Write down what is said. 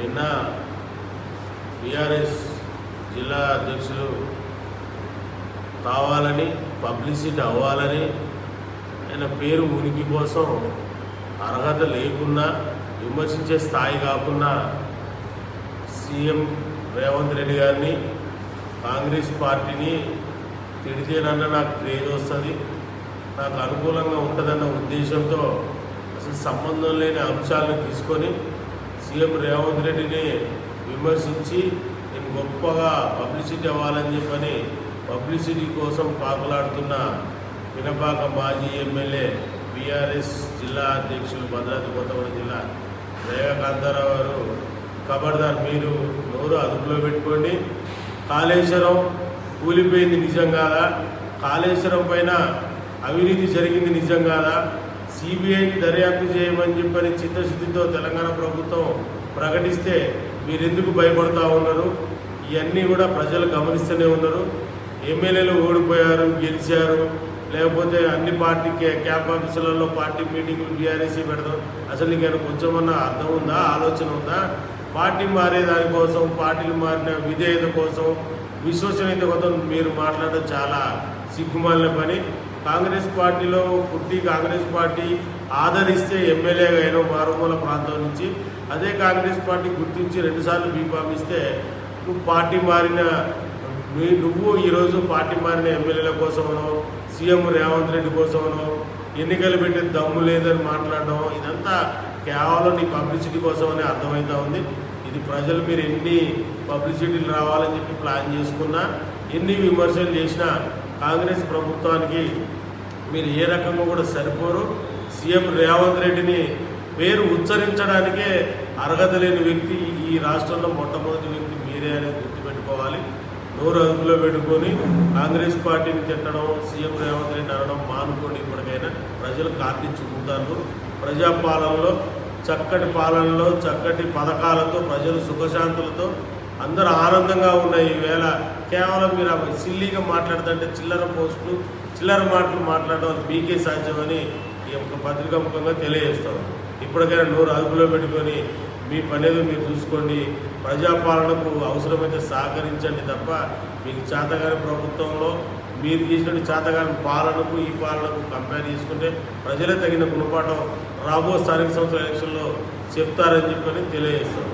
నిన్న టీఆర్ఎస్ జిల్లా అధ్యక్షులు కావాలని పబ్లిసిటీ అవ్వాలని ఆయన పేరు ఉనికి కోసం అర్హత లేకున్నా విమర్శించే స్థాయి కాకుండా సీఎం రేవంత్ రెడ్డి గారిని కాంగ్రెస్ పార్టీని తిడితేనన్న నాకు క్రేజ్ వస్తుంది. నాకు అనుకూలంగా ఉంటుందన్న ఉద్దేశంతో అసలు సంబంధం లేని అంశాలను తీసుకొని సీఎం రేవంత్ రెడ్డిని విమర్శించి నేను గొప్పగా పబ్లిసిటీ అవ్వాలని చెప్పని పబ్లిసిటీ కోసం పాకులాడుతున్న పినపాక మాజీ ఎమ్మెల్యే బీఆర్ఎస్ జిల్లా అధ్యక్షులు భద్రాద్రి కొత్తగూడెం జిల్లా రేఖకాంతారావు గారు ఖబర్దార్ మీరు నోరు అదుపులో పెట్టుకోండి. కాళేశ్వరం కూలిపోయింది నిజం కాదా? కాళేశ్వరం పైన అవినీతి జరిగింది నిజం కాదా? సిబిఐకి దర్యాప్తు చేయమని చెప్పని చిత్తశుద్ధితో తెలంగాణ ప్రభుత్వం ప్రకటిస్తే మీరెందుకు భయపడతా ఉన్నారు? ఇవన్నీ కూడా ప్రజలు గమనిస్తూనే ఉన్నారు. ఎమ్మెల్యేలు ఓడిపోయారు గెలిచారు. లేకపోతే అన్ని పార్టీ క్యాంప్ ఆఫీసులలో పార్టీ మీటింగులు బీఆర్ఎస్సీ పెడతాం. అసలు నీకు కొంచెమన్నా అర్థం ఉందా ఆలోచన ఉందా? పార్టీ మారే దానికోసం పార్టీలు మారిన విధేయత కోసం విశ్వసనీయత కోసం మీరు మాట్లాడడం చాలా సిగ్గుమాలిన పని. కాంగ్రెస్ పార్టీలో పుట్టి కాంగ్రెస్ పార్టీ ఆదరిస్తే ఎమ్మెల్యేగా అయిన మారుమూల ప్రాంతం నుంచి అదే కాంగ్రెస్ పార్టీ గుర్తించి రెండుసార్లు బీఫామ్ ఇస్తే నువ్వు పార్టీ మారిన మీ- నువ్వు ఈరోజు పార్టీ మారిన ఎమ్మెల్యేల కోసమనో సీఎం రేవంత్ రెడ్డి కోసమనో ఎన్నికలు పెట్టే దమ్ము లేదని మాట్లాడడం ఇదంతా కేవలం నీ పబ్లిసిటీ కోసమని అర్థమవుతా ఉంది. ఇది ప్రజలు మీరు ఎన్ని పబ్లిసిటీలు రావాలని చెప్పి ప్లాన్ చేసుకున్నా ఎన్ని విమర్శలు చేసినా కాంగ్రెస్ ప్రభుత్వానికి మీరు ఏ రకంగా కూడా సరిపోరు. సీఎం రేవంత్ రెడ్డిని పేరు ఉచ్చరించడానికే అర్హత లేని వ్యక్తి ఈ రాష్ట్రంలో మొట్టమొదటి వ్యక్తి మీరే అనేది గుర్తుపెట్టుకోవాలి. నోరు అదుపులో పెట్టుకొని కాంగ్రెస్ పార్టీని తిట్టడం సీఎం రేవంత్ రెడ్డి అనడం మానుకోండి ఇప్పటికైనా. ప్రజలు కార్తీ ప్రజాపాలనలో చక్కటి పాలనలో చక్కటి పథకాలతో ప్రజలు సుఖశాంతులతో అందరూ ఆనందంగా ఉన్న ఈవేళ కేవలం మీరు సిల్లీగా మాట్లాడుతుంటే చిల్లర పోస్టులు చిల్లర మాటలు మాట్లాడడం అది మీకే సాధ్యమని ఈ యొక్క పత్రికా ముఖంగా తెలియజేస్తాం. ఇప్పటికైనా నోరు అదుపులో పెట్టుకొని మీ పనేదో మీరు చూసుకోండి. ప్రజాపాలనకు అవసరమైతే సహకరించండి తప్ప మీకు చేతగాని ప్రభుత్వంలో మీరు చేసినట్టు చేతగాని పాలనకు ఈ పాలనకు కంపేర్ చేసుకుంటే ప్రజలే తగిన గుణపాఠం రాబో స్థానిక సంస్థల ఎలక్షన్లో చెప్తారని చెప్పని తెలియజేస్తాం.